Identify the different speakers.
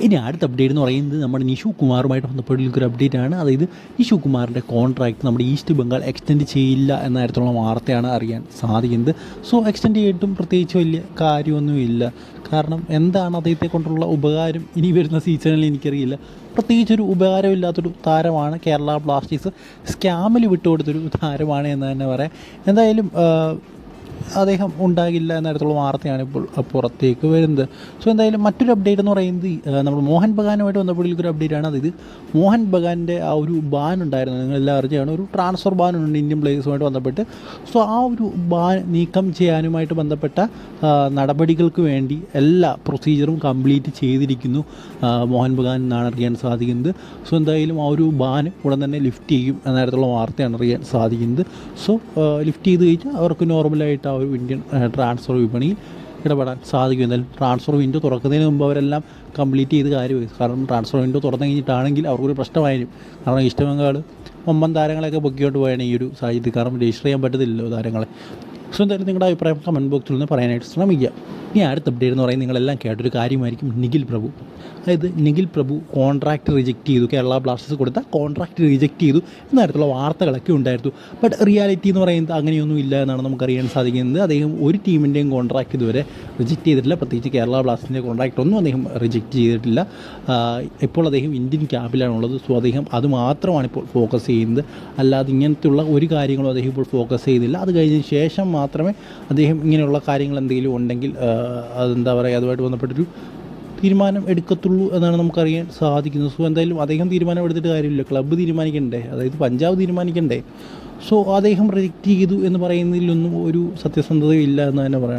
Speaker 1: ഇനി അടുത്ത അപ്ഡേറ്റ് എന്ന് പറയുന്നത് നമ്മുടെ നിഷു കുമാറുമായിട്ട് ബന്ധപ്പെട്ടുള്ള ഒരു അപ്ഡേറ്റ് ആണ്. അതായത് നിഷു കുമാറിന്റെ കോൺട്രാക്ട് നമ്മുടെ ഈസ്റ്റ് ബംഗാൾ എക്സ്റ്റെൻഡ് ചെയ്യില്ല എന്ന തരത്തിലുള്ള വാർത്തയാണ് അറിയാൻ സാധിക്കുന്നത്. സോ എക്സ്റ്റെൻഡ് ചെയ്തിട്ടും പ്രത്യേകിച്ച് വലിയ കാര്യമൊന്നുമില്ല. കാരണം എന്താണ് അദ്ദേഹത്തെ കൊണ്ടുള്ള ഉപകാരം ഇനി വരുന്ന സീസണിൽ എനിക്കറിയില്ല. പ്രത്യേകിച്ചൊരു ഉപകാരമില്ലാത്തൊരു താരമാണ് കേരള ബ്ലാസ്റ്റേഴ്സ്. സ്കാമിൽ വിട്ടുകൊടുത്തൊരു താരമാണ് എന്ന് തന്നെ പറയാം. എന്തായാലും അദ്ദേഹം ഉണ്ടാകില്ല എന്ന തരത്തിലുള്ള വാർത്തയാണ് ഇപ്പോൾ പുറത്തേക്ക് വരുന്നത്. സോ എന്തായാലും മറ്റൊരു അപ്ഡേറ്റ് എന്ന് പറയുന്നത് നമ്മൾ മോഹൻ ബഗാനുമായിട്ട് ബന്ധപ്പെട്ടുള്ള ഒരു അപ്ഡേറ്റ് ആണ്. അതായത് മോഹൻ ബഗാന്റെ ആ ഒരു ബാൻ ഉണ്ടായിരുന്നു നിങ്ങൾ എല്ലാം അറിഞ്ഞാണ് ഒരു ട്രാൻസ്ഫർ ബാൻ ഉണ്ട് ഇന്ത്യൻ പ്ലേയേഴ്സുമായിട്ട് ബന്ധപ്പെട്ട്. സോ ആ ഒരു ബാൻ നീക്കം ചെയ്യാനുമായിട്ട് ബന്ധപ്പെട്ട നടപടികൾക്ക് വേണ്ടി എല്ലാ പ്രൊസീജിയറും കംപ്ലീറ്റ് ചെയ്തിരിക്കുന്നു മോഹൻ ബഗാൻ എന്നാണ് അറിയാൻ സാധിക്കുന്നത്. സോ എന്തായാലും ആ ഒരു ബാൻ ഉടൻ തന്നെ ലിഫ്റ്റ് ചെയ്യും എന്ന തരത്തിലുള്ള വാർത്തയാണ് അറിയാൻ സാധിക്കുന്നത്. സോ ലിഫ്റ്റ് ചെയ്ത് കഴിഞ്ഞാൽ അവർക്ക് നോർമലായിട്ട് ആ ഒരു ഇന്ത്യൻ ട്രാൻസ്ഫർ വിപണിയിൽ ഇടപെടാൻ സാധിക്കും. എന്തായാലും ട്രാൻസ്ഫർ വിൻഡോ തുറക്കുന്നതിന് മുമ്പ് അവരെല്ലാം കംപ്ലീറ്റ് ചെയ്ത് കാര്യമായി. കാരണം ട്രാൻസ്ഫർ വിൻഡോ തുറന്നു കഴിഞ്ഞിട്ടാണെങ്കിൽ അവർക്കൊരു പ്രശ്നമായിരിക്കും. കാരണം ഈസ്റ്റ് ബംഗാൾ ഒമ്പൻ താരങ്ങളെയൊക്കെ പൊക്കിക്കൊണ്ട് പോയാണ് ഈ ഒരു സാഹചര്യത്തിൽ. കാരണം രജിസ്റ്റർ ചെയ്യാൻ പറ്റത്തില്ലല്ലോ താരങ്ങളെ. സോ എന്തായാലും നിങ്ങളുടെ അഭിപ്രായം കമന്റ് ബോക്സിൽ നിന്ന് പറയാനായിട്ട് ശ്രമിക്കുക. ഇനി അടുത്ത അപ്ഡേറ്റ് എന്ന് പറയുന്നത് നിങ്ങളെല്ലാം കേട്ടൊരു കാര്യമായിരിക്കും നിഖിൽ പ്രഭു. അതായത് നിഖിൽ പ്രഭു കോൺട്രാക്റ്റ് റിജക്റ്റ് ചെയ്തു കേരള ബ്ലാസ്റ്റേഴ്സ് കൊടുത്ത കോൺട്രാക്റ്റ് റിജക്റ്റ് ചെയ്തു എന്ന തരത്തിലുള്ള വാർത്തകളൊക്കെ ഉണ്ടായിരുന്നു. ബട്ട് റിയാലിറ്റി എന്ന് പറയുന്നത് അങ്ങനെയൊന്നും ഇല്ല എന്നാണ് നമുക്കറിയാൻ സാധിക്കുന്നത്. അദ്ദേഹം ഒരു ടീമിന്റെയും കോൺട്രാക്റ്റ് ഇതുവരെ റിജക്റ്റ് ചെയ്തിട്ടില്ല. പ്രത്യേകിച്ച് കേരള ബ്ലാസ്റ്റേഴ്സിന്റെ കോൺട്രാക്റ്റ് ഒന്നും അദ്ദേഹം റിജക്റ്റ് ചെയ്തിട്ടില്ല. ഇപ്പോൾ അദ്ദേഹം ഇന്ത്യൻ ക്യാമ്പിലാണുള്ളത് സോ അദ്ദേഹം അത് മാത്രമാണ് ഇപ്പോൾ ഫോക്കസ് ചെയ്യുന്നത്. അല്ലാതെ ഇങ്ങനത്തെയുള്ള ഒരു കാര്യങ്ങളും അദ്ദേഹം ഇപ്പോൾ ഫോക്കസ് ചെയ്തില്ല. അത് കഴിഞ്ഞതിന് ശേഷം മാത്രമേ അദ്ദേഹം ഇങ്ങനെയുള്ള കാര്യങ്ങൾ എന്തെങ്കിലും ഉണ്ടെങ്കിൽ അതെന്താ പറയുക അതുമായിട്ട് ബന്ധപ്പെട്ടൊരു തീരുമാനം എടുക്കത്തുള്ളൂ എന്നാണ് നമുക്കറിയാൻ സാധിക്കുന്നത്. സോ എന്തായാലും അദ്ദേഹം തീരുമാനം എടുത്തിട്ട് കാര്യമില്ല. ക്ലബ്ബ് തീരുമാനിക്കണ്ടേ? അതായത് പഞ്ചാബ് തീരുമാനിക്കണ്ടേ? സോ അദ്ദേഹം റിജക്റ്റ് ചെയ്തു എന്ന് പറയുന്നതിലൊന്നും ഒരു സത്യസന്ധതയില്ല എന്ന് തന്നെ പറയണം